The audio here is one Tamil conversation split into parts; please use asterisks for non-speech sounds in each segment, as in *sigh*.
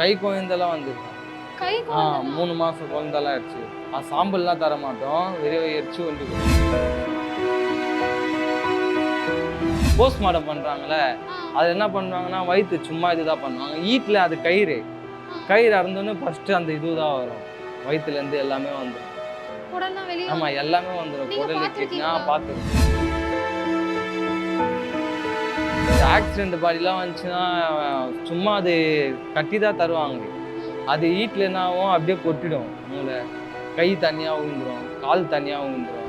கை குழந்தெல்லாம் வந்துருக்கும் கை ஆ மூணு மாசம் குழந்தெல்லாம் ஆயிடுச்சு. ஆ சாம்பல்லாம் தர மாட்டோம். வெறும் எரிச்சு வண்டி போஸ்ட்மார்ட்டம் பண்றாங்களே. அது என்ன பண்ணுவாங்கன்னா வயிற்று சும்மா இதுதான் பண்ணுவாங்க. ஈட்டில் அது கயிறு. கயிறு அறந்தோன்னே ஃபர்ஸ்ட் அந்த இதுதான் வரும். வயிற்றுல இருந்து எல்லாமே வந்துடும் குடல்லாம் வெளியே ஆமா எல்லாமே வந்துடும் குடல்? கிட்னா பார்த்துருக்கேன். ஆக்சிடென்ட் பாடிலாம் வந்துச்சுன்னா சும்மா அது கட்டி தான் தருவாங்க. அது ஈட்டில் என்ன ஆகும் அப்படியே கொட்டிடும். மூளை கை தனியாக விழுந்துரும் கால் தனியாக விழுந்துரும்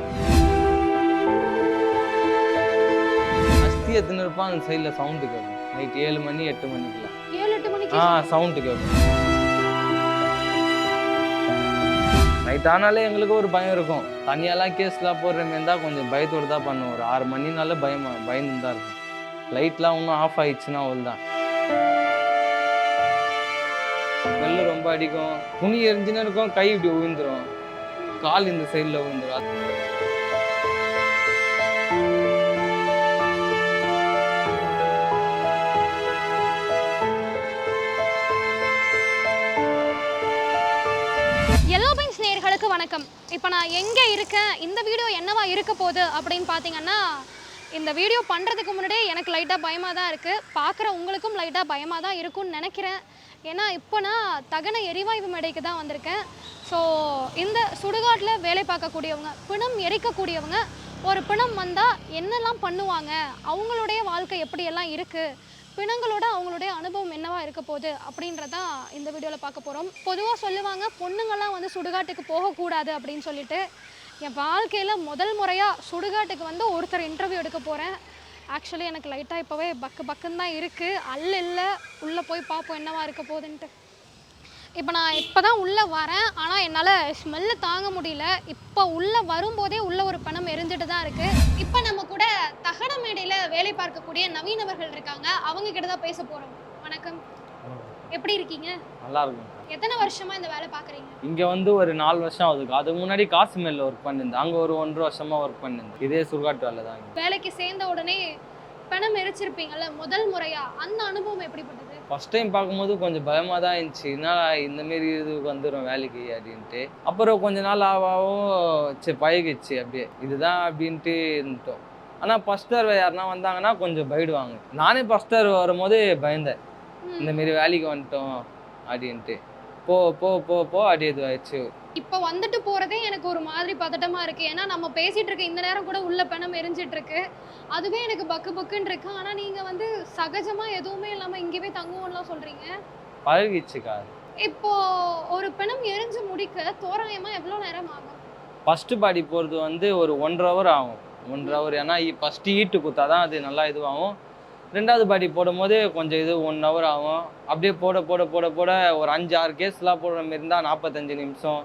அஸ்தி எத்தனை இருப்பான் அந்த சைடில் சவுண்டு கேட்கும் நைட் ஏழு மணி எட்டு மணிக்கெல்லாம். ஆ சவுண்டு கேட்கும் நைட் ஆனாலே எங்களுக்கு ஒரு பயம் இருக்கும். தனியாலாம் கேஸ்லாம் போடுற மாரி இருந்தால் கொஞ்சம் பயத்தோடு தான் பண்ணுவோம். ஒரு ஆறு மணினால பயமா பயந்து தான் இருக்கும். லைட்லாம் இன்னும் ஆஃப் ஆயிடுச்சுன்னா அவள் தான் வெள்ளு ரொம்ப அடிக்கும். துணி எரிஞ்சுன்னு இருக்கும் கை இப்படி உழுந்துடும் கால் இந்த சைடில் விழுந்துடும் எல்லோ பெயிண்ட்ஸ் நேயர்களுக்கு வணக்கம். இப்போ நான் எங்கே இருக்கேன்? இந்த வீடியோ என்னவா இருக்க போகுது அப்படின்னு பார்த்தீங்கன்னா இந்த வீடியோ பண்ணுறதுக்கு முன்னாடியே எனக்கு லைட்டாக பயமாக தான் இருக்குது பார்க்குற உங்களுக்கும் லைட்டாக பயமாக தான் இருக்கும்னு நினைக்கிறேன். ஏன்னா இப்போ நான் தகன எரிவாயு மேடைக்கு தான் வந்திருக்கேன். ஸோ இந்த சுடுகாட்டில் வேலை பார்க்கக்கூடியவங்க பிணம் எரிக்கக்கூடியவங்க ஒரு பிணம் வந்தால் என்னெல்லாம் பண்ணுவாங்க? அவங்களுடைய வாழ்க்கை எப்படியெல்லாம் இருக்குது பிணங்களோட அவங்களுடைய அனுபவம் என்னவா இருக்க போகுது? அப்படின்றதான் இந்த வீடியோவில் பார்க்க போகிறோம் பொதுவாக சொல்லுவாங்க பொண்ணுங்கள்லாம் வந்து சுடுகாட்டுக்கு போகக்கூடாது அப்படின்னு சொல்லிட்டு. என் வாழ்க்கையில் முதல் முறையாக சுடுகாட்டுக்கு வந்து ஒருத்தர் இன்டர்வியூ எடுக்க போகிறேன் ஆக்சுவலி எனக்கு லைட்டாக இப்போவே பக்கு பக்குன்னு தான் இருக்குது அல்ல இல்லை. உள்ளே போய் பார்ப்போம் என்னவா இருக்க போகுதுன்ட்டு. இப்போ நான் இப்போ தான் உள்ளே வரேன். ஆனால் என்னால் ஸ்மெல்லு தாங்க முடியல. இப்போ உள்ளே வரும்போதே உள்ள ஒரு பணம் எரிஞ்சிட்டு தான் இருக்குது இப்போ நம்ம கூட தகன மேடையில் வேலை பார்க்கக்கூடிய நவீனவர்கள் இருக்காங்க. அவங்க கிட்ட தான் பேச போகிறோம் வணக்கம். எப்படி இருக்கீங்க? நல்லா இருக்கும் எத்தனை வருஷமா இந்த வேலை பார்க்குறீங்க? இங்கே வந்து ஒரு நாலு வருஷம் ஆகுது. அதுக்கு முன்னாடி காசு மில்ல ஒர்க் பண்ணியிருந்தேன் அங்கே ஒரு ஒன்றரை வருஷமா ஒர்க் பண்ணியிருந்தேன் இதே சுடுகாட்டு வேலை தான். வேலைக்கு சேர்ந்த உடனே பணம் எரிச்சிருப்பீங்கல்ல முதல் முறையா? அந்த அனுபவம் எப்படிப்பட்டது? ஃபர்ஸ்ட் டைம் பார்க்கும்போது கொஞ்சம் பயமாக தான் இருந்துச்சு. என்னடா இந்த மாரி இது வந்துடும் வேலைக்கு அப்படின்ட்டு. அப்புறம் கொஞ்ச நாள் ஆகவும் சரி பழகிடுச்சு அப்படியே. இதுதான் அப்படின்ட்டு இருந்துட்டோம். ஆனால் ஃபஸ்ட் யாருன்னா வந்தாங்கன்னா கொஞ்சம் பயடுவாங்க நானே ஃபஸ்ட் வரும்போது பயந்தேன். ம். இந்த மாரி வேலைக்கு வந்துட்டோம் அப்படின்ட்டு. போ போ போ போ அப்படி இது ஆயிடுச்சு. இப்போ வந்துட்டு போறதே எனக்கு ஒரு மாதிரி பதட்டமா இருக்கு. ஏன்னா நம்ம பேசிட்டு இருக்க இந்த நேரம் கூட உள்ள பணம் எரிஞ்சிட்டு இருக்கு. அதுவே எனக்கு பக்கு பக்குன்னு இருக்கு. ஆனா நீங்க வந்து சகஜமா எதுவுமே இல்லாம இங்கேயே தங்குவோம்லாம் சொல்றீங்க? பழகிடுச்சுக்கா. இப்போ ஒரு பிணம் எரிஞ்சு முடிக்க தோராயமா எவ்வளவு நேரம் ஆகும்? ஃபஸ்ட்டு பாடி போகிறது வந்து ஒரு ஒன்றரை ஹவர் ஆகும். ஒன்றரை ஹவர் ஏன்னா ஃபஸ்ட்டு ஈட்டு குத்தா தான் அது நல்லா இதுவாகும். ரெண்டாவது பாடி போடும்போது கொஞ்சம் இது ஒன் ஹவர் ஆகும். அப்படியே போட போட போட போட ஒரு அஞ்சு ஆறு கேஸ்லாம் போடுற மாதிரி இருந்தால் நாற்பத்தஞ்சு நிமிஷம்.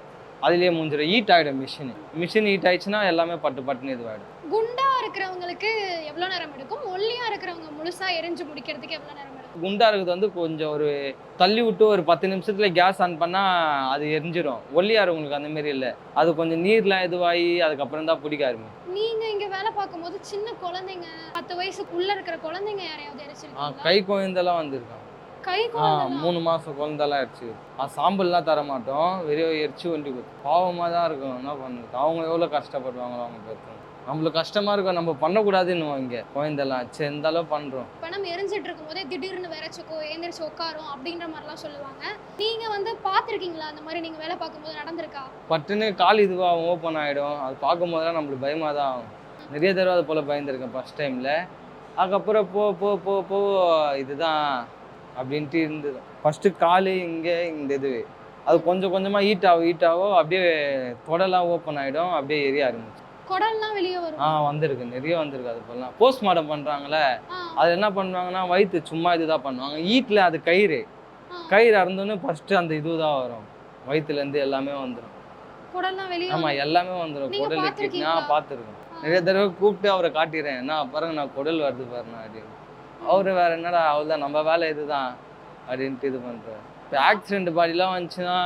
அதுலேயே முடிஞ்சிடும் ஹீட் ஆகிடும் மிஷின் மிஷின் ஹீட் ஆயிடுச்சுன்னா எல்லாமே பட்டு பட்டுன்னு இதுவாகிடும் குண்டா இருக்கிறவங்களுக்கு எவ்வளோ நேரம் எடுக்கும்? ஒல்லியாக இருக்கிறவங்க முழுசாக எரிஞ்சு முடிக்கிறதுக்கு எவ்வளோ நேரம் குண்டா இருக்கிறது வந்து கொஞ்சம் ஒரு தள்ளி விட்டு ஒரு பத்து நிமிஷத்துல கேஸ் ஆன் பண்ணால் அது எரிஞ்சிடும் ஒல்லியா இருக்கவங்களுக்கு அந்த மாரி இல்லை. அது கொஞ்சம் நீர்லாம் இதுவாகி அதுக்கப்புறம் தான் பிடிக்க ஆரம்பிக்கும். நீங்க இங்க வேலை பார்க்கும்போது சின்ன குழந்தைங்க பத்து வயசுக்குள்ள இருக்கிற குழந்தைங்க யாரையாவது ஆ எரிச்சிருக்கீங்களா கை குழந்தெல்லாம் வந்திருக்கான் கை ஆ குழந்தை மூணு மாதம் குழந்தெல்லாம் ஆயிடுச்சு ஆ சாம்பல்லாம் தர மாட்டோம். வெறும் எரிச்சு வண்டி கொடுத்து. பாவமாக தான் இருக்கும். என்ன பண்ணுறது அவங்க எவ்வளோ கஷ்டப்படுவாங்களோ அவங்க பேர்த்து நம்மளுக்கு கஷ்டமாக இருக்கும். நம்ம பண்ணக்கூடாதுன்னு இங்கே. குழந்தெல்லாம் சரி இந்த அளவு பண்ணுறோம் பணம் எரிஞ்சிட்டு இருக்கும் போதே திடீர்னு விரைச்சுக்கோ ஏந்திரிச்சு உட்காரும் அப்படின்ற மாதிரிலாம் சொல்லுவாங்க. நீங்க வந்து பார்த்திருக்கீங்களா? அந்த மாதிரி நீங்க வேலை பார்க்கும்போது நடந்திருக்கா? பட்டுன்னு கால் இதுவாக ஓப்பன் ஆகிடும் அது பார்க்கும் போதெல்லாம் நம்மளுக்கு பயமாக தான் ஆகும். நிறைய தடவை அது போல் பயந்துருக்கேன் ஃபஸ்ட் டைமில் அதுக்கப்புறம் போ போ போ போ இதுதான் அப்படின்ட்டு இருந்தது. ஃபஸ்ட்டு கால் இங்கே இந்த இது. அது கொஞ்சம் கொஞ்சமாக ஹீட் ஆகும் ஹீட் ஆகும் அப்படியே தொடலாம் ஓப்பன் ஆகிடும் அப்படியே எரிய ஆரம்பிச்சு குடல்லாம் வெளியே வரும். ஆ வந்திருக்கு. நிறைய வந்திருக்கு அது போலாம் போஸ்ட்மார்ட்டம் பண்ணுறாங்களே ஆ, அது என்ன பண்ணுவாங்கன்னா வயிற்று சும்மா இதுதான் பண்ணுவாங்க. ஈட்டில் அது கயிறு. கயிறு அறந்தோன்னே ஃபஸ்ட்டு அந்த இது தான் வரும். வயிற்றுலேருந்து எல்லாமே வந்துடும் ஆமா எல்லாமே வந்துடும் குடல் கிட்னா? பார்த்துருக்கோம் நிறைய தடவை கூப்பிட்டு அவரை காட்டிடுறேன். என்ன பாருங்க நான் குடல் வருது பாருண்ணா அப்படின்னு. அவரு வேற என்னடா அவ்வளோதான் நம்ம வேலை இதுதான் அப்படின்ட்டு இது பண்றாரு. இப்போ ஆக்சிடென்ட் பாடிலாம் வந்துச்சுன்னா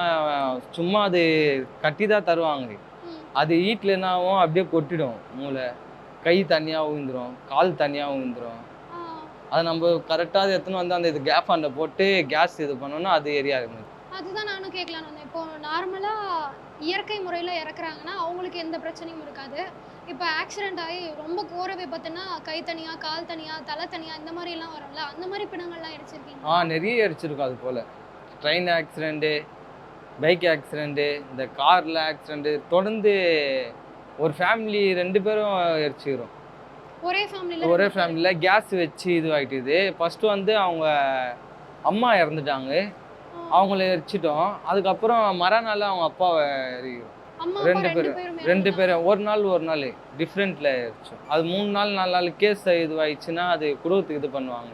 சும்மா அது கட்டி தான் தருவாங்க. அது என்ன ஆகும் அப்படியே கொட்டிடும். மூளை. கை தனியாக விழுந்துரும் கால் தனியாக விழுந்துரும் ஆ, அதை நம்ம கரெக்டாக அதை எடுத்துன்னு வந்து அந்த இது கேப் ஆண்ட போட்டு கேஸ் இது பண்ணோம்னா அது எரிய ஆரம்பிக்கும். அதுதான் நானும் கேட்கலான்னு வந்தேன். இப்போ நார்மலாக இயற்கை முறையில் இறக்குறாங்கன்னா அவங்களுக்கு எந்த பிரச்சனையும் இருக்காது. இப்போ ஆக்சிடென்ட் ஆகி ரொம்ப கோர விபத்துனா கை தனியாக கால் தனியாக தலை தனியாக இந்த மாதிரி எல்லாம் வரும்ல. அந்த மாதிரி பிணங்கள்லாம் எரிச்சிருக்கீங்க ஆ நிறைய எரிச்சிருக்கும் அது போல். ட்ரெயின் ஆக்சிடெண்ட்டு பைக் ஆக்சிடெண்ட்டு இந்த காரில் ஆக்சிடெண்ட்டு தொடர்ந்து ஒரு ஃபேமிலி ரெண்டு பேரும் எரிச்சிக்கிறோம். ஒரே ஃபேமிலியில் ஒரே ஃபேமிலியில் கேஸ் வச்சு இதுவாகிட்டுது ஃபஸ்ட்டு வந்து அவங்க அம்மா இறந்துட்டாங்க. அவங்கள எரிச்சிட்டோம். அதுக்கப்புறம் மறுநாள் அவங்க அப்பாவை எரிக்கிறோம். ரெண்டு பேரும். ரெண்டு பேரும். ஒரு நாள் ஒரு நாள் டிஃப்ரெண்ட்டில் எரிச்சோம். அது மூணு நாள் நாலு நாள் கேஸ் இதுவாகிடுச்சுன்னா அது குடும்பத்துக்கு இது பண்ணுவாங்க.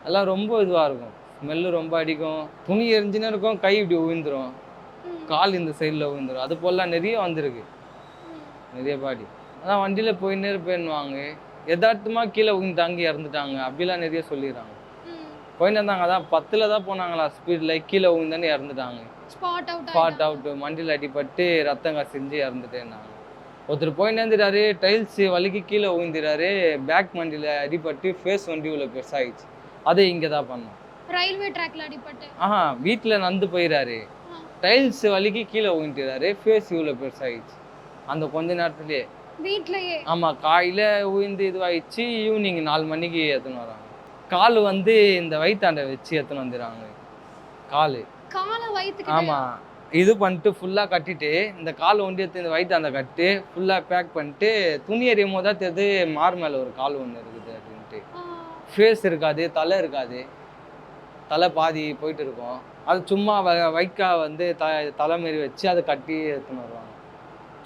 அதெல்லாம் ரொம்ப இதுவாக இருக்கும். ஸ்மெல்லு ரொம்ப அடிக்கும். துணி எரிஞ்சுன்னு இருக்கும். கை இப்படி உழுந்துரும் கால் இந்த சைடில் விழுந்துரும். அது போலலாம் நிறைய வந்திருக்கு. நிறைய பாடி. அதான் வண்டியில் போயின்னே இருப்பேன்னுவாங்க. யதார்த்தமாக கீழே விழுந்தாங்க இறந்துட்டாங்க. அப்படிலாம் நிறைய சொல்லிடுறாங்க. போயின்னு இருந்தாங்க அதான் பத்தில் தான் போனாங்களா ஸ்பீடில் கீழே விழுந்தானே இறந்துட்டாங்க. ஸ்பாட் அவுட் மண்டியில் அடிபட்டு ரத்தம் கசிஞ்சு இறந்துட்டேன்னாங்க. ஒருத்தர் போயின்னு இருந்துட்டாரு டைல்ஸ் வலிக்கு கீழே விழுந்துறாரு பேக் மண்டியில் அடிபட்டு ஃபேஸ் வண்டி உள்ள பெருசாகிடுச்சு அதை இங்கே தான் பண்ணோம் ரயில்வே ட்ராக்ல அடிபட்டு. ஆஹா வீட்டில் நந்து போயிடாரு. டைல்ஸ் வலிக்கு கீழே விழுந்துட்டாரு ஃபேஸ் இவ்வளோ பெருசாகிடுச்சு. அந்த கொஞ்ச நேரத்துலேயே வீட்லயே. ஆமாம் காலையில் உயிர்ந்து இதுவாகிடுச்சு ஈவினிங் நாலு மணிக்கு எடுத்துன்னு வராங்க. கால் வந்து இந்த வயிற்றாண்டை வச்சு எடுத்துன்னு வந்துடுறாங்க. கால். காலை வயிற்றுக்கு ஆமாம் இது பண்ணிட்டு ஃபுல்லாக கட்டிட்டு இந்த கால் ஒண்டி எடுத்து இந்த வயிற்றாண்டை கட்டி ஃபுல்லாக பேக் பண்ணிட்டு துணி எறியும் போது தான் தெரியுது மார் மேலே ஒரு கால் ஒன்று இருக்குது அப்படின்ட்டு. ஃபேஸ் இருக்காது தலை இருக்காது. தலை பாதி போயிட்டு இருக்கும் அது சும்மா வ வைக்கா வந்து த தலை மாரி வச்சு அதை கட்டி எடுத்துன்னு வருவாங்க.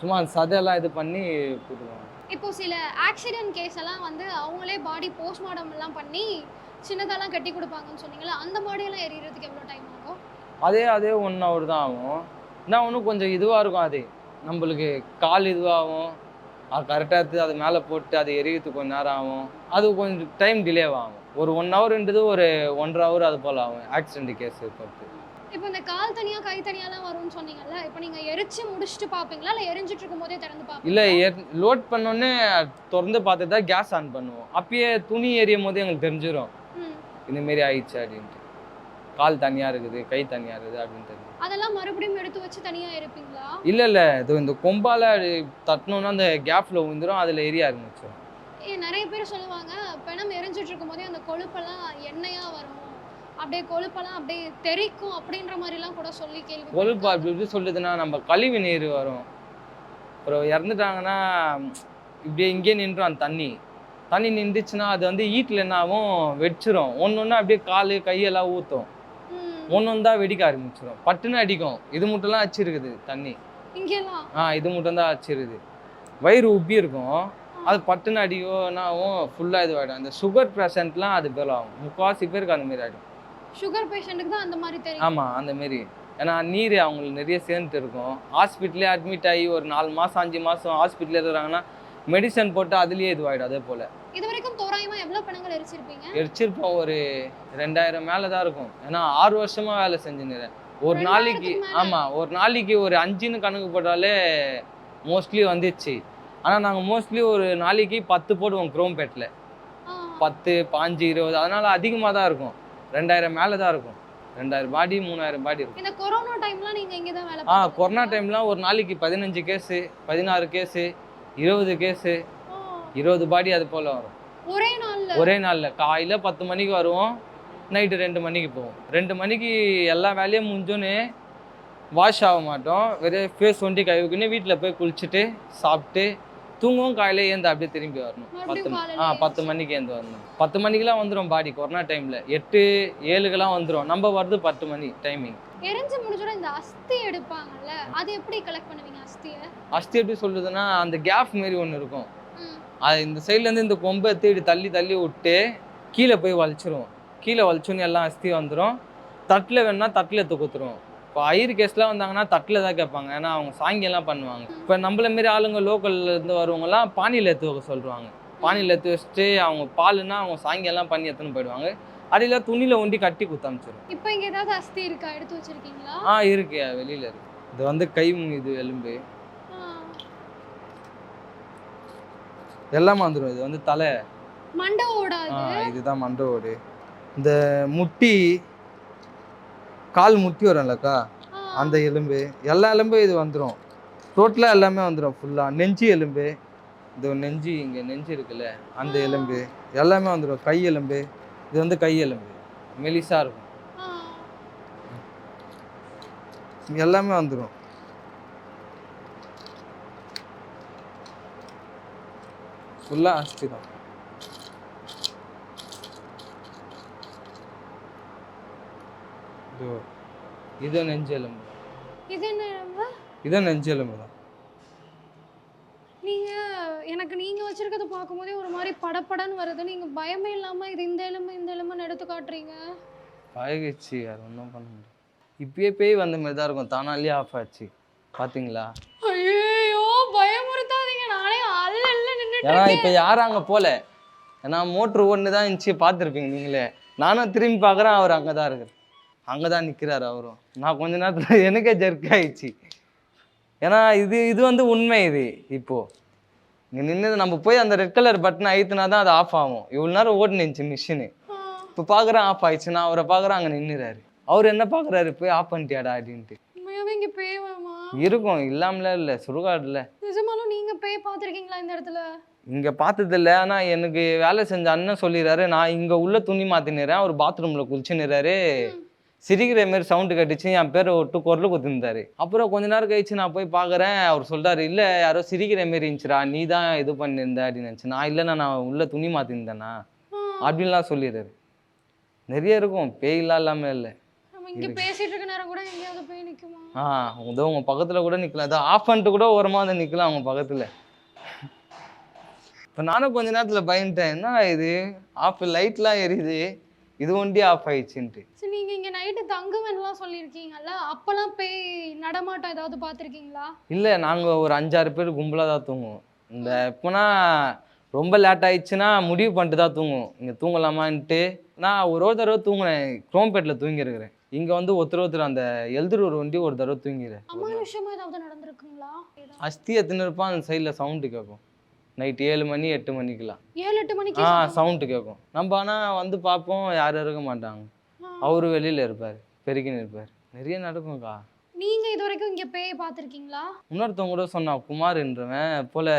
சும்மா அந்த சதையெல்லாம் இது பண்ணி போட்டுருவாங்க இப்போ சில ஆக்சிடென்ட் கேஸ் எல்லாம் வந்து அவங்களே பாடி போஸ்ட்மார்ட்டம் எல்லாம் பண்ணி சின்னதெல்லாம் கட்டி கொடுப்பாங்கன்னு சொன்னீங்களா அந்த பாடி எல்லாம் எரியறதுக்கு எவ்வளவு டைம் ஆகும்? அதே அதே ஒன் ஹவர் தான் ஆகும். என்ன ஒன்றும் கொஞ்சம் இதுவாக இருக்கும் அது. நம்மளுக்கு கால் இதுவாகும். அது கரெக்டாக எடுத்து அது மேலே போட்டு அது எரியறதுக்கு கொஞ்சம் நேரம் ஆகும். அது கொஞ்சம் டைம் டிலே ஆகும். ஒரு ஒன் ஹவர்ன்றது ஒரு ஒன்றரை ஹவர் அது போல் ஆகும். ஆக்சிடென்ட் கேஸ் பொறுத்து. இப்போ இந்த கால் தனியா கை தனியாலாம் வரும்னு சொன்னீங்கல்ல இப்போ நீங்க எரிச்சு முடிச்சுட்டு பாப்பீங்களா இல்ல எரிஞ்சிட்டு இருக்கும் போதே திறந்து இல்லை பாப்பீங்களா லோட் பண்ணோடனே திறந்து பார்த்து தான் கேஸ் ஆன் பண்ணுவோம். அப்பயே துணி எரியும் போது எங்களுக்கு தெரிஞ்சிடும். இந்தமாரி ஆயிடுச்சு அப்படின்ட்டு. கால் தனியாக இருக்குது கை தனியாக இருக்குது அப்படின்னு தெரியும் அதெல்லாம் மறுபடியும் எடுத்து வச்சு தனியா எரிப்பீங்களா இல்லை இல்லை. இது இந்த கொம்பால் தட்டினோன்னா அந்த கேப்பில் விழுந்துரும் அதில் எரிய ஆரம்பிச்சிடும் ஏ நிறைய பேர் சொல்லுவாங்க பிணம் எரிஞ்சிட்டு இருக்கும் போதே அந்த கொழுப்பெல்லாம் எண்ணெயா வரும். அப்படியே கொழுப்பெல்லாம் அப்படியே தெறிக்கும் அப்படின்ற மாதிரி எல்லாம் கூட சொல்லி கேள்வி கொழுப்பு அப்படி இப்படி சொல்லுதுன்னா நம்ம கழிவு நீர் வரும். அப்புறம் இறந்துட்டாங்கன்னா இப்படியே இங்கே நின்றும் அந்த தண்ணி. தண்ணி நின்றுச்சுன்னா அது வந்து ஈட்டில் என்ன ஆகும் வெடிச்சிரும். ஒன்று ஒன்று அப்படியே கால் கையெல்லாம் ஊற்றும் ஒன்று தான் வெடிக்க ஆரம்பிச்சிடும் பட்டுன்னு அடிக்கும். இது மட்டும்லாம் அச்சிருக்குது தண்ணி. இங்கெல்லாம் ஆ இது மட்டும் தான் அச்சிருக்குது வயிறு உப்பி இருக்கும். அது பட்டுன்னு அடிக்கும்னாவும் ஃபுல்லாக இதுவாகிடும் அந்த சுகர் பேஷண்ட்லாம் அது பேர் ஆகும். முக்கால்வாசி பேருக்கு அந்த மாதிரி ஆகிடும் சுகர் பேஷண்ட்டுக்கு தான் அந்த மாதிரி தெரியும். ஆமாம் அந்த மாரி. ஏன்னா நீர் அவங்களுக்கு நிறைய சேர்ந்துட்டு இருக்கும். ஹாஸ்பிட்டலே அட்மிட் ஆகி ஒரு நாலு மாதம் அஞ்சு மாதம் ஹாஸ்பிட்டலே இருக்கிறாங்கன்னா மெடிசன் போட்டு அதுலேயே இதுவாகிடும் அதே போல். இது தோராயமா எவ்வளவு பிணங்கள் எரிச்சிருப்பீங்க? எரிச்சிருப்போம். ஒரு ரெண்டாயிரம் மேலே தான் இருக்கும். ஏன்னா ஆறு வருஷமாக வேலை செஞ்சுக்கிறேன் ஒரு நாளைக்கு? ஆமாம் ஒரு நாளைக்கு ஒரு அஞ்சுன்னு கணக்கு போட்டாலே மோஸ்ட்லி வந்துச்சு. ஆனால் நாங்கள் மோஸ்ட்லி ஒரு நாளைக்கு பத்து போடுவோம் குரோம்பேட்டில். பத்து பாஞ்சு இருபது அதனால அதிகமாக தான் இருக்கும். ரெண்டாயிரம் மேலே தான் இருக்கும். ரெண்டாயிரம் பாடி மூணாயிரம் பாடி இருக்கும். இந்த கொரோனா டைம்ல நீங்க இங்க தான் வேலை ஆ? கொரோனா டைம்லாம் ஒரு நாளைக்கு பதினஞ்சு கேஸு பதினாறு கேஸு இருபது கேஸு. இருபது பாடி அது போல் வரும். ஒரே நாள்ல? ஒரே நாளில். காலையில் பத்து மணிக்கு வருவோம் நைட்டு ரெண்டு மணிக்கு போவோம். ரெண்டு மணிக்கு எல்லா வேலையும் முடிஞ்சோன்னு வாஷ் ஆக மாட்டோம். வெறும் ஃபேஸ் ஒண்டி கழுவிக்கின்னு வீட்டில் போய் குளிச்சுட்டு சாப்பிட்டு தூங்கவும் காலையில ஏந்து அப்படியே திரும்பி வரணும். பத்து ஆ பத்து மணிக்கு ஏந்து வரணும். பத்து மணிக்கெலாம் வந்துடும் பாடி கொரோனா டைமில் எட்டு ஏழுக்கெல்லாம் வந்துடும் நம்ம வர்றது பத்து மணி டைமிங் எரிஞ்சு முடிஞ்சோட இந்த அஸ்தி எடுப்பாங்கல்ல அது எப்படி கலெக்ட் பண்ணுவீங்க அஸ்திய? அஸ்தி எப்படி சொல்லுதுன்னா அந்த கேப் மாரி ஒன்று இருக்கும். அது இந்த சைட்லேருந்து இந்த கொம்பை எடுத்து இப்படி தள்ளி தள்ளி விட்டு கீழே போய் வலிச்சிருவோம் கீழே வலிச்சோன்னு எல்லாம் அஸ்தி வந்துடும் தட்டில் வேணும்னா தட்டில் எடுத்து கொடுத்துருவோம் இப்போ ஐயர் கேஸ்லாம் வந்தாங்கன்னா தட்டில் தான் கேட்பாங்க. ஏன்னா அவங்க சாங்கியெல்லாம் பண்ணுவாங்க. இப்போ நம்மள மாரி ஆளுங்க லோக்கல்ல இருந்து வருவங்கலாம் பானியில் எடுத்து வைக்க சொல்லுவாங்க. பானியில் எடுத்து வச்சுட்டு அவங்க பாலுன்னா அவங்க சாங்கியெல்லாம் பண்ணி எடுத்துன்னு போயிடுவாங்க. அடியில் துணியில் ஒண்டி கட்டி குத்து அமிச்சிடும் இப்போ இங்க ஏதாவது அஸ்தி இருக்கா? எடுத்து வச்சிருக்கீங்களா? ஆ இருக்கு. வெளியில் இருக்கு. இது வந்து கை இது எலும்பு ஆ. எல்லாமே வந்துடும் இது வந்து தலை. மண்டவோட ஆ இது? இதுதான் மண்டை ஓடு. இந்த முட்டி கால் முட்டி வரும்லக்கா? ஆ, அந்த எலும்பு. எல்லா எலும்பும் இது வந்துடும் டோட்டலாக எல்லாமே வந்துடும் ஃபுல்லாக நெஞ்சு எலும்பு. இந்த நெஞ்சு இங்கே நெஞ்சு இருக்குல்ல அந்த எலும்பு. எல்லாமே வந்துடும் கை எலும்பு. இது வந்து கை எலும்பு. மெலிசா இருக்கும். ஆ. எல்லாமே வந்துடும் ஃபுல்லாக அஸ்தி தான் இதோ இது நெஞ்சு எலும்பு இது என்ன எலும்பு? இது நெஞ்சு எலும்பு தான். நீங்க எனக்கு நீங்க வச்சிருக்கிறத பார்க்கும்போதே ஒரு மாதிரி படபடன்னு வருது. நீங்க பயமே இல்லாம இது இந்த எலும்பு இந்த எலும்புன்னு எடுத்து காட்டுறீங்க. பழகிடுச்சு அது ஒன்றும் பண்ண முடியாது. இப்பயே பேய் வந்த மாதிரி தான் இருக்கும். தானாலே ஆஃப் ஆச்சு. பார்த்தீங்களா ஐயோ பயமுறுத்தாதீங்க நானே அல்ல அல்ல நின்னுட்டு ஏன்னா இப்போ யாரும் அங்கே போகல ஏன்னா மோட்ரு ஒன்று தான் இருந்துச்சு பார்த்துருப்பீங்க நீங்களே. நானும் திரும்பி பார்க்குறேன் அவர் அங்கே தான் இருக்கார். அங்கே தான் நிற்கிறாரு அவரும். நான் கொஞ்ச நேரத்தில் *laughs* எனக்கே ஜெர்க் ஆயிடுச்சு. ஏன்னா இது இது வந்து உண்மை இது இப்போது இங்கே நின்று நம்ம போய் அந்த ரெட் கலர் பட்டனை அழுத்தினா தான் அது ஆஃப் ஆகும். இவ்வளோ நேரம் ஓடினுச்சு மிஷினு இப்போ பார்க்குறேன் ஆஃப் ஆயிடுச்சு. நான் அவரை பார்க்குறேன் அங்கே நின்றுறாரு அவர் என்ன பார்க்குறாரு? போய் ஆஃப் பண்ணிட்டியாடா அப்படின்ட்டு. இருக்கும் இல்லாமல இல்லை சுடுகாடுல. நிஜமாலும் நீங்க பேய் பார்த்திருக்கீங்களா இந்த இடத்துல? இங்கே பார்த்ததில்ல. ஆனால் எனக்கு வேலை செஞ்ச அண்ணன் சொல்லிடுறாரு நான் இங்கே உள்ள துணி மாற்றினுறேன் அவர் பாத்ரூமில் குளிச்சுன்னுறாரு. சிரிக்கிற மாரி சவுண்டு கட்டுச்சு. என் பேரை ஒட்டு குரல் குத்திருந்தாரு அப்புறம் கொஞ்ச நேரம் கழிச்சு நான் போய் பார்க்குறேன் அவர் சொல்றாரு இல்லை யாரோ சிரிக்கிற மாரி இருந்துச்சுடா. நீ தான் இது பண்ணியிருந்த அப்படின்னு நினச்சி நான் இல்லைண்ணா நான் உள்ள துணி மாற்றிருந்தேண்ணா அப்படின்லாம் சொல்லிடுறாரு. நிறைய இருக்கும். பேய்லாம் இல்லாமல் இல்லை. ஆ இதோ உங்க பக்கத்துல கூட நிக்கலாம். அதை ஆஃப் பண்ணிட்டு கூட ஓரமா வந்து நிக்கலாம் அவங்க பக்கத்துல. இப்போ நானும் கொஞ்ச நேரத்துல பயந்துட்டேன். என்ன இது? ஆஃப் லைட்லாம் எரியுது. இது ஒண்டி ஆஃப் ஆயிடுச்சுன்ட்டு. சரி நீங்க இங்க நைட்டு தங்குவேன்லாம் சொல்லியிருக்கீங்கல்ல? அப்பெல்லாம் பேய் நடமாட்டம் ஏதாவது பார்த்திருக்கீங்களா? இல்லை நாங்கள் ஒரு அஞ்சாறு பேர் கும்பலாக தான் தூங்குவோம். இந்த இப்போனா ரொம்ப லேட் ஆயிடுச்சுன்னா முடிவு பண்ணிட்டு தான் தூங்குவோம். இங்கே தூங்கலாமான்ட்டு. நான் ஒரு ஒரு தடவை தூங்கினேன். குரோம்பேட்டில் தூங்கியிருக்கிறேன். இங்கே வந்து ஒருத்தர் ஒருத்தர் அந்த எழுதுற வண்டி ஒரு தடவை தூங்கிடுறேன் அமானுஷமா ஏதாவது நடந்திருக்குங்களா? அஸ்தி எத்தனை இருப்பான் அந்த சைடில் சவுண்டு கேட்கும். நைட் ஏழு மணி எட்டு மணிக்கெலாம் ஏழு எட்டு மணிக்கு ஆ சவுண்டு கேட்கும். நம்ம ஆனால் வந்து பார்ப்போம் யாரும் இருக்க மாட்டாங்க. அவரு வெளியில் இருப்பார் பெருக்கின்னு இருப்பார். நிறைய நடக்கும்க்கா. நீங்க இது வரைக்கும் இங்க பேய் பார்த்திருக்கீங்களா? இன்னொருத்தவங்க கூட சொன்னான் குமார்ன்றவன் போல்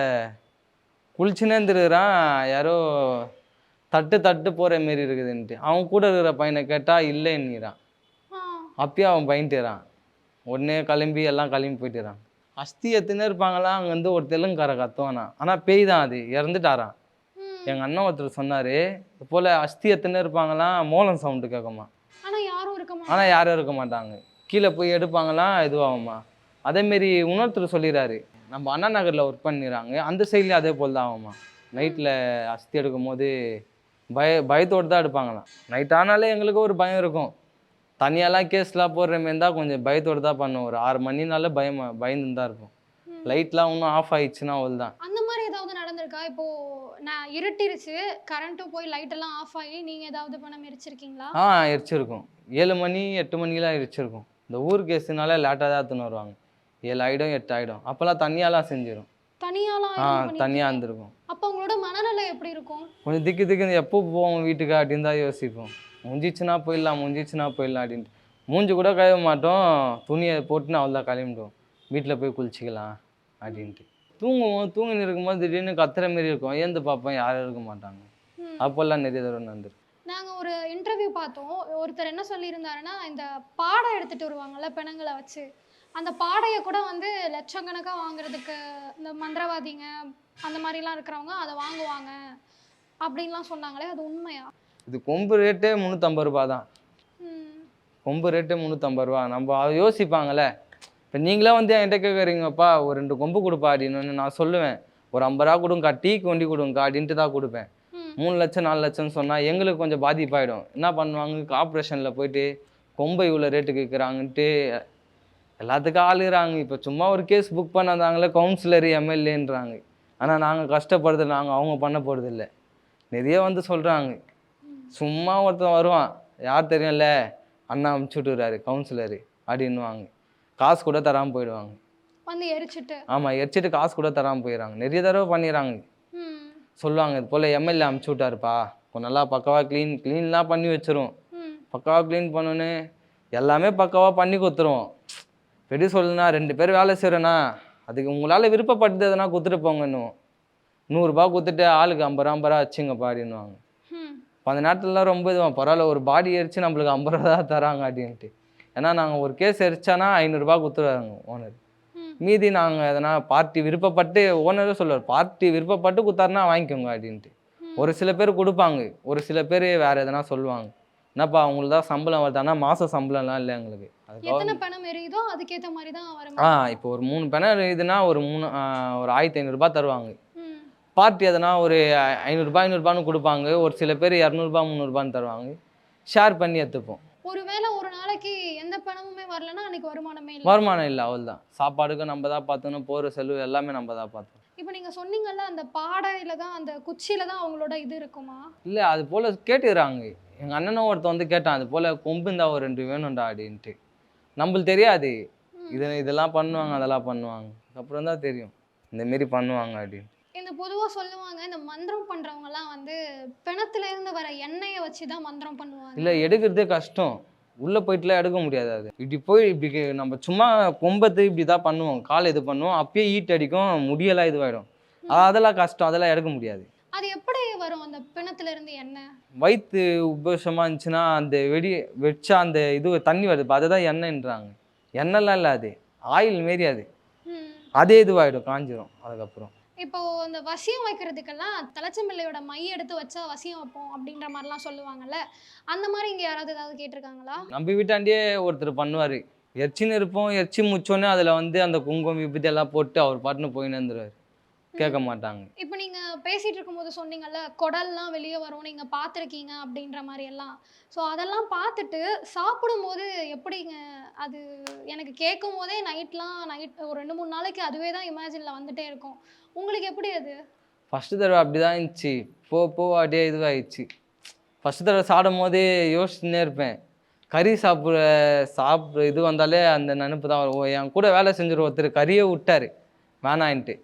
குளிச்சுனே இருந்துருக்கிறான் யாரோ தட்டு தட்டு போகிற மாரி இருக்குதுன்ட்டு. அவன் கூட இருக்கிற பையனை கேட்டால் இல்லைன்னுறான் ஆ. அப்பயே அவன் பயந்துறான் உடனே கிளம்பி எல்லாம் கிளம்பி போயிட்டுறான் அஸ்தி எத்தனை இருப்பாங்களா அங்கே வந்து ஒரு தெலுங்குக்கார கத்துவானா ஆனால் பேய் தான் அது. இறந்துட்டாரான் ம். எங்கள் அண்ணன் ஒருத்தர் சொன்னார் இது போல் அஸ்தி எத்தனை இருப்பாங்களாம் மோளம் சவுண்டு கேட்குமா. ஆனால் யாரும் இருக்க மாட்டாங்க. கீழே போய் எடுப்பாங்களாம் இதுவாகுமா. அதேமாரி இன்னொருத்தர் சொல்லிடுறாரு நம்ம அண்ணா நகரில் ஒர்க் பண்ணிடுறாங்க அந்த சைட்லேயும் அதே போல் தான் ஆகுமா. நைட்டில் அஸ்தி எடுக்கும் போது பய பயத்தோடு தான் எடுப்பாங்களாம். நைட் ஆனாலே எங்களுக்கு ஒரு பயம் இருக்கும். தனியாலாம் கேஸ்லாம் போடுற மாரி இருந்தால் கொஞ்சம் பயத்தோடு தான் பண்ணுவோம். ஒரு ஆறு மணினால பயம் பயந்து தான் இருப்போம். லைட்லாம் இன்னும் ஆஃப் ஆயிடுச்சுன்னா அவள் தான் அந்த மாதிரி ஏதாவது நடந்திருக்கா? இப்போ நான் இருட்டிருச்சு கரண்ட்டும் போய் லைட் எல்லாம் ஆஃப் ஆகி நீங்க ஏதாவது பணம் எரிச்சிருக்கீங்களா ஆ எரிச்சிருக்கும். ஏழு மணி எட்டு மணிக்கெலாம் எரிச்சிருக்கும். இந்த ஊர் கேஸுனால லேட்டாக தான் எடுத்துன்னு வருவாங்க. ஏழு ஆகிடும் எட்டு ஆகிடும் அப்போல்லாம் தனியாலாம் செஞ்சிடும் தனியாலாம் ஆ பண்ணி- தனியாக இருந்திருக்கும். அப்போ உங்களோட மனநிலை எப்படி இருக்கும்? கொஞ்சம் திக்கு திக்கு எப்போ போவோம் வீட்டுக்கு அப்படின்னு தான் யோசிப்போம். முடிஞ்சிச்சுன்னா போயிடலாம் முடிஞ்சிச்சுன்னா போயிடலாம் அப்படின்ட்டு. மூஞ்சி கூட கழுவ மாட்டோம். துணியை போட்டுன்னு அவ்வளோதான் கிளம்பிடுவோம் வீட்டில் போய் குளிச்சிக்கலாம் அப்படின்ட்டு. தூங்குவோம். தூங்கின்னு இருக்கும்போது திடீர்னு கத்துற மாரி இருக்கும். ஏந்து பார்ப்போம். யாரும் இருக்க மாட்டாங்க. அப்போல்லாம் நிறைய தடவை நடந்திருக்கு நாங்க ஒரு இன்டர்வியூ பார்த்தோம். ஒருத்தர் என்ன சொல்லியிருந்தாருன்னா இந்த பாடை எடுத்துட்டு வருவாங்கல்ல பிணங்களை வச்சு. அந்த பாடையை கூட வந்து லட்சக்கணக்கா வாங்குறதுக்கு இந்த மந்திரவாதிங்க அந்த மாதிரிலாம் இருக்கிறவங்க அதை வாங்குவாங்க அப்படின்லாம் சொன்னாங்களே அது உண்மையா? இது கொம்பு ரேட்டே முந்நூற்றம்பது ரூபா தான். கொம்பு ரேட்டு முந்நூற்றம்பது ரூபா நம்ம அதை யோசிப்பாங்கல்ல. இப்போ நீங்களே வந்து என்கிட்ட கேட்குறீங்கப்பா ஒரு ரெண்டு கொம்பு கொடுப்பா அப்படின்னு நான் சொல்லுவேன். ஒரு ஐம்பது ரூபா கொடுங்கக்கா டீக்கு வண்டி கொடுங்கக்கா அப்படின்ட்டு தான் கொடுப்பேன். மூணு லட்சம் நாலு லட்சம்னு சொன்னால் எங்களுக்கு கொஞ்சம் பாதிப்பாயிடும். என்ன பண்ணுவாங்க ஆப்ரேஷனில் போயிட்டு கொம்பை இவ்வளோ ரேட்டுக்கு விற்கிறாங்கன்ட்டு எல்லாத்துக்கும் ஆளுகிறாங்க. இப்போ சும்மா ஒரு கேஸ் புக் பண்ணாதாங்களே கவுன்சிலர் எம்எல்ஏன்றாங்க ஆனால் நாங்கள் கஷ்டப்படுறது நாங்கள் அவங்க பண்ண போகிறதில்ல நிறைய வந்து சொல்கிறாங்க சும்மா ஒருத்தன் வருவான். யார் தெரியும்ல? அண்ணா அமுச்சு விட்டுறாரு கவுன்சிலரு அப்படின்னுவாங்க. காசு கூட தராமல் போயிடுவாங்க. வந்து எரிச்சிட்டு. ஆமாம் எரிச்சிட்டு காசு கூட தராமல் போயிடுறாங்க. நிறைய தடவை பண்ணிடுறாங்க. சொல்லுவாங்க இது போல் எம்எல்ஏ அமுச்சு விட்டாருப்பா. கொஞ்சம் நல்லா பக்காவாக க்ளீன் க்ளீன்லாம் பண்ணி வச்சிரும். பக்காவாக க்ளீன் பண்ணோன்னு எல்லாமே பக்காவாக பண்ணி கொடுத்துருவோம் எப்படி சொல்லுனா ரெண்டு பேர் வேலை செய்கிறேண்ணா அதுக்கு உங்களால் விருப்பப்பட்டது எதனா கொடுத்துட்டு போங்கன்னு நூறுரூபா கொடுத்துட்டு ஆளுக்கு ஐம்பது ரூபா ஐம்பது ரூபா வச்சுங்கப்பா அப்படின்னுவாங்க. ம் இப்போ அந்த நேரத்துலலாம் ரொம்ப இதுவாக பரவாயில்ல ஒரு பாடி எரிச்சு நம்மளுக்கு ஐம்பது ரூபா தான் தராங்க அப்படின்ட்டு. ஏன்னா நாங்கள் ஒரு கேஸ் எரிச்சானா ஐநூறுரூபா கொடுத்துருவாங்க ஓனர். மீதி நாங்கள் எதனா பார்ட்டி விருப்பப்பட்டு ஓனரே சொல்லுவார் பார்ட்டி விருப்பப்பட்டு கொடுத்தாருன்னா வாங்கிக்கோங்க அப்படின்ட்டு. ஒரு சில பேர் கொடுப்பாங்க. ஒரு சில பேர் வேற எதனா சொல்லுவாங்க. என்னப்பா அவங்களுக்கு தான் சம்பளம் வருது. ஆனால் மாத சம்பளம்லாம் இல்லை எங்களுக்கு. எத்தனை பணம் எரியுதோ அதுக்கேத்த மாதிரி தான் ஆ இப்போ ஒரு மூணு பெணம் இதுனா ஒரு மூணு ஒரு ஆயிரத்தி ஐநூறுரூபா தருவாங்க. பார்ட்டி எதனா ஒரு ஐநூறுரூபா ஐநூறுரூபான்னு கொடுப்பாங்க. ஒரு சில பேர் இரநூறுபா முந்நூறுபான்னு தருவாங்க. ஷேர் பண்ணி எடுத்துப்போம். ஒருவேளை ஒரு நாளைக்கு எந்த பணமுமே வரலன்னா அன்னைக்கு வருமானமே இல்லை. வருமானம் இல்லை அவள் தான் சாப்பாடுக்கு நம்ம தான் பார்த்தோம் போகிற செலவு எல்லாமே நம்ம தான் பார்த்தோம் இப்போ நீங்க சொன்னீங்கல்ல அந்த பாடையில தான் அந்த குச்சியில தான் அவங்களோட இது இருக்குமா? இல்லை அது போல் கேட்டுக்கிறாங்க. எங்கள் அண்ணனும் ஒருத்தன் வந்து கேட்டான் அது போல் கொம்பு இருந்தா ஒரு ரெண்டு வேணும்டா அப்படின்ட்டு. நம்மளுக்கு தெரியாது. இது இதெல்லாம் பண்ணுவாங்க அதெல்லாம் பண்ணுவாங்க. அப்புறம் தான் தெரியும். இந்த மாரி பண்ணுவாங்க அப்படின்னு இந்த பொதுவா சொல்லுவாங்க இந்த மந்திரம் பண்றவங்க எல்லாம் வந்து பிணத்துல இருந்து வர எண்ணெயை வச்சு தான் மந்திரம் பண்ணுவாங்க. இல்லை எடுக்கிறதே கஷ்டம். உள்ளே போயிட்டுலாம் எடுக்க முடியாது அது. இப்படி போய் இப்படி நம்ம சும்மா கொம்பத்து இப்படி தான் பண்ணுவோம். கால் இது பண்ணுவோம். அப்பயே ஈட் அடிக்கும். முடியெல்லாம் இதுவாயிடும். அது- அதெல்லாம் கஷ்டம். அதெல்லாம் எடுக்க முடியாது. அது எப்படி வரும் அந்த பிணத்துல இருந்து எண்ணெய்? வயிற்று உபசமாக இருந்துச்சுன்னா அந்த வெடி வெடிச்சா அந்த இது தண்ணி வருது அதை தான் எண்ணெய்ன்றாங்க. எண்ணெய்லாம் இல்லை அது. ஆயில் மாரி அது. அதே இதுவாகிடும் காஞ்சிரும். அதுக்கப்புறம். இப்போ இந்த வசியம் வைக்கிறதுக்கெல்லாம் தலைச்சம்பிள்ளையோட மை எடுத்து வச்சா வசியம் வைப்போம் அப்படின்ற மாதிரிலாம் சொல்லுவாங்கல்ல. அந்த மாதிரி இங்க யாராவது ஏதாவது கேட்டிருக்காங்களா? நம்ம வீட்டாண்டியே ஒருத்தர் பண்ணுவார். எரிச்சின்னு இருப்போம் எரிச்சி முச்சோன்னே அதில் வந்து அந்த குங்குமம் விபூதி எல்லாம் போட்டு அவர் பாட்டுன்னு போயின்னு வந்துருவார் கேட்க மாட்டாங்க. இப்போ நீங்க பேசிட்டு இருக்கும்போது சொன்னீங்கல்ல குடல்லாம் வெளியே வரும் நீங்க பார்த்துருக்கீங்க அப்படின்ற மாதிரி எல்லாம். ஸோ அதெல்லாம் பார்த்துட்டு சாப்பிடும்போது எப்படிங்க அது எனக்கு கேட்கும் போதே நைட்லாம் நைட் ஒரு ரெண்டு மூணு நாளைக்கு அதுவே தான் இமேஜினில் வந்துட்டே இருக்கும். உங்களுக்கு எப்படி அது? ஃபஸ்ட்டு தடவை அப்படி தான் இருந்துச்சு. போ போ அப்படியே இதுவாகிடுச்சு ஃபஸ்ட்டு தடவை சாப்பிடும் போதே யோசிச்சுன்னே இருப்பேன். கறி சாப்பிட்ற சாப்பிட்ற இது வந்தாலே அந்த நினப்பு தான் வரும். என் கூட வேலை செஞ்சுரு ஒருத்தர் கறியே விட்டாரு. வேணான்ட்டு.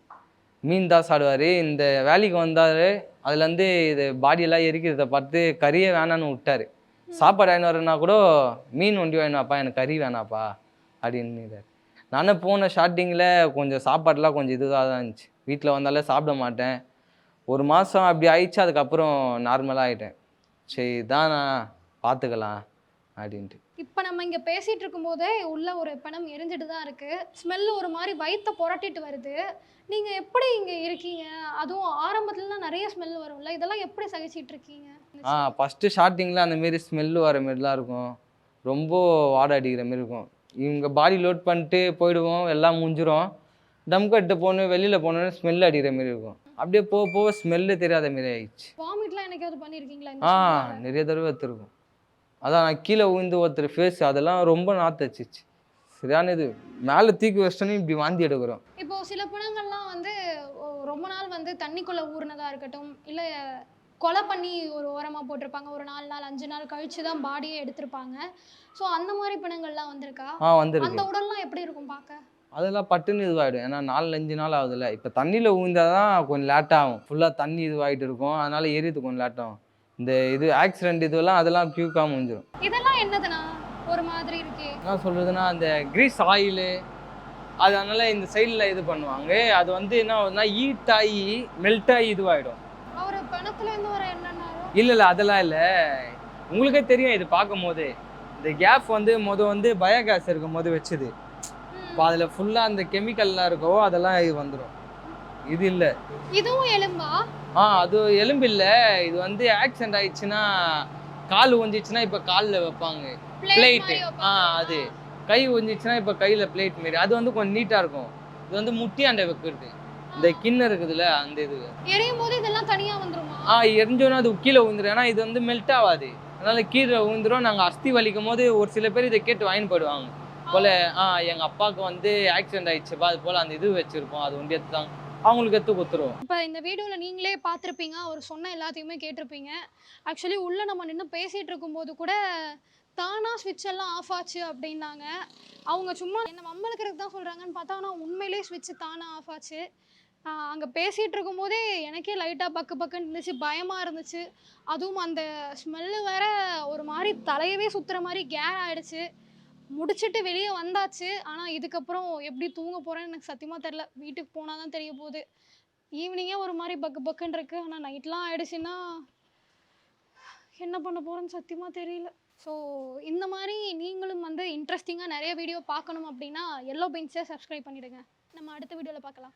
மீன் தான் சாப்பிடுவார். இந்த வேலைக்கு வந்தார். அதுலேருந்து இது பாடியெல்லாம் எரிக்கிறத பார்த்து கறியே வேணான்னு விட்டாரு. சாப்பாடு வாங்கின்னு வரேன்னா கூட மீன் ஒண்டி வாங்கினாப்பா எனக்கு கறி வேணாப்பா அப்படின்னு நானும் போன ஸ்டார்டிங்கில் கொஞ்சம் சாப்பாடுலாம் கொஞ்சம் இதுவாக தான் இருந்துச்சு. வீட்டில் வந்தாலே சாப்பிட மாட்டேன். ஒரு மாதம் அப்படி ஆயிடுச்சு அதுக்கப்புறம் நார்மலாக ஆகிட்டேன் சரி தான் நான் பார்த்துக்கலாம் அப்படின்ட்டு. இப்போ நம்ம இங்கே பேசிட்டு இருக்கும்போதே உள்ள ஒரு பணம் எரிஞ்சிட்டு தான் இருக்கு. ஸ்மெல் ஒரு மாதிரி வயித்தை புரட்டிட்டு வருது. நீங்க எப்படி இங்க இருக்கீங்க? அதுவும் ஆரம்பத்துலலாம் நிறைய ஸ்மெல் வரும்ல. இதெல்லாம் எப்படி சகிச்சிட்டு இருக்கீங்க? ஆ ஃபஸ்ட்டு ஸ்டார்டிங்கில் அந்த மாரி ஸ்மெல்லு வர மாரிலாம் இருக்கும். ரொம்ப வாடை அடிக்கிற மாரி இருக்கும். இவங்க பாடி லோட் பண்ணிட்டு போயிடுவோம் எல்லாம் முடிஞ்சிரும். டம் கட்டு போகணும் வெளியில் போகணுன்னு ஸ்மெல் அடிக்கிற மாரி இருக்கும். அப்படியே போக போக ஸ்மெல்லு தெரியாத மாரி ஆயிடுச்சு. வாமிட்லாம் என்னைக்காவது பண்ணியிருக்கீங்களா ஆ? நிறைய தடவை எடுத்துருக்கும். அதான் நான் கீழே விழுந்து ஒருத்தர் ஃபேஸ் அதெல்லாம் ரொம்ப நாத்தச்சிச்சு சரியான இது. மேலே தூக்கி வச்சிட்டோன்னே இப்படி வாந்தி எடுக்கிறோம். இப்போ சில பிணங்கள்லாம் வந்து ரொம்ப நாள் வந்து தண்ணிக்குள்ள ஊறினதா இருக்கட்டும் இல்ல கொலை பண்ணி ஒரு ஓரமா போட்டிருப்பாங்க. ஒரு நாலு நாள் அஞ்சு நாள் கழிச்சு தான் பாடியே எடுத்திருப்பாங்க. ஸோ அந்த மாதிரி ஆ வந்திருக்கு. அந்த உடல்லாம் எப்படி இருக்கும் பார்க்க? அதெல்லாம் பட்டுன்னு இதுவாகிடும் ஏன்னா நாலு அஞ்சு நாள் ஆகுதுல்ல. இப்போ தண்ணியில் ஊழ்ந்தால் தான் கொஞ்சம் லேட்டாகும் ஃபுல்லாக தண்ணி இதுவாகிட்டு இருக்கும். அதனால எரியது கொஞ்சம் லேட் ஆகும். இந்த இது ஆக்சிடென்ட் இதுவெல்லாம் அதெல்லாம் க்யூக்காக முடிஞ்சிடும் இதெல்லாம் என்னதுண்ணா? ஒரு மாதிரி இருக்கே. என்ன சொல்கிறதுனா அந்த கிரீஸ் ஆயிலு அது அதனால இந்த சைடில் இது பண்ணுவாங்க. அது வந்து என்ன ஆகுதுன்னா ஹீட் ஆகி மெல்ட் ஆகி இதுவாகிடும் அவர் பிணத்துல இருந்து வர என்னன்னாரோ இல்லை இல்லை அதெல்லாம் இல்லை. உங்களுக்கே தெரியும் இது பார்க்கும் போது இந்த கேப் வந்து முத வந்து பயோகேஸ் இருக்கும் போது வச்சது. இப்போ அதில் ஃபுல்லாக அந்த கெமிக்கல்லாம் இருக்கோ அதெல்லாம் இது வந்துடும் இது இல்லை. இதுவும் எலும்பா? ஆ அது எலும்பு இல்லை. இது வந்து ஆக்சிடென்ட் ஆயிடுச்சுன்னா கால் ஒஞ்சிச்சுன்னா இப்போ காலில் வைப்பாங்க. Plate பிளேட்டு ஆ. அது. கை ஒஞ்சிச்சுன்னா இப்போ கையில் பிளேட் மாரி. அது வந்து கொஞ்சம் நீட்டாக இருக்கும். இது வந்து முட்டியாண்ட வைக்கிறது. இந்த கிண்ணம் இருக்குதுல்ல அந்த இது. எரியும் போது இதெல்லாம் தனியா வந்துருமா? ஆ எரிஞ்சோன்னா அது கீழே விழுந்துரும் ஏன்னா இது வந்து மெல்ட் ஆகாது. அதனால கீழே விழுந்துரும் நாங்கள் அஸ்தி வலிக்கும் போது ஒரு சில பேர் இதை கேட்டு வாங்கிட்டு போயிடுவாங்க போல் ஆ எங்கள் அப்பாவுக்கு வந்து ஆக்சிடென்ட் ஆயிடுச்சுப்பா அது போல் அந்த இது வச்சுருப்போம். அது ஒண்டி எடுத்து தான் அவங்களுக்கு எடுத்து கொடுத்துருவோம். இப்போ இந்த வீடியோவில் நீங்களே பார்த்துருப்பீங்க. அவர் சொன்ன எல்லாத்தையுமே கேட்டிருப்பீங்க. ஆக்சுவலி உள்ளே நம்ம நின்று பேசிகிட்டு இருக்கும்போது கூட தானாக ஸ்விட்ச் எல்லாம் ஆஃப் ஆச்சு அப்படின்னாங்க. அவங்க சும்மா என்ன மம்பளுக்கிறதுக்கு தான் சொல்கிறாங்கன்னு பார்த்தா ஆனால் உண்மையிலே ஸ்விட்ச் தானாக ஆஃப் ஆச்சு. அங்கே பேசிகிட்டு இருக்கும்போதே எனக்கே லைட்டாக பக்கு பக்குன்னு இருந்துச்சு. பயமாக இருந்துச்சு. அதுவும் அந்த ஸ்மெல்லு வேற ஒரு மாதிரி தலையவே சுற்றுற மாதிரி கேர் ஆகிடுச்சு முடிச்சுட்டு வெளியே வந்தாச்சு. ஆனால் இதுக்கப்புறம் எப்படி தூங்க போகிறேன்னு எனக்கு சத்தியமாக தெரில வீட்டுக்கு போனால் தான் தெரிய போகுது. ஈவினிங்கே ஒரு மாதிரி பக்கு பக்குன்னு இருக்குது ஆனால் நைட்லாம் ஆயிடுச்சுன்னா என்ன பண்ண போகிறேன்னு சத்தியமாக தெரியல. ஸோ இந்த மாதிரி நீங்களும் வந்து இன்ட்ரெஸ்டிங்காக நிறைய வீடியோ பார்க்கணும் அப்படின்னா எல்லோ பெஞ்சை சப்ஸ்கிரைப் பண்ணிவிடுங்க நம்ம அடுத்த வீடியோவில் பார்க்கலாம்.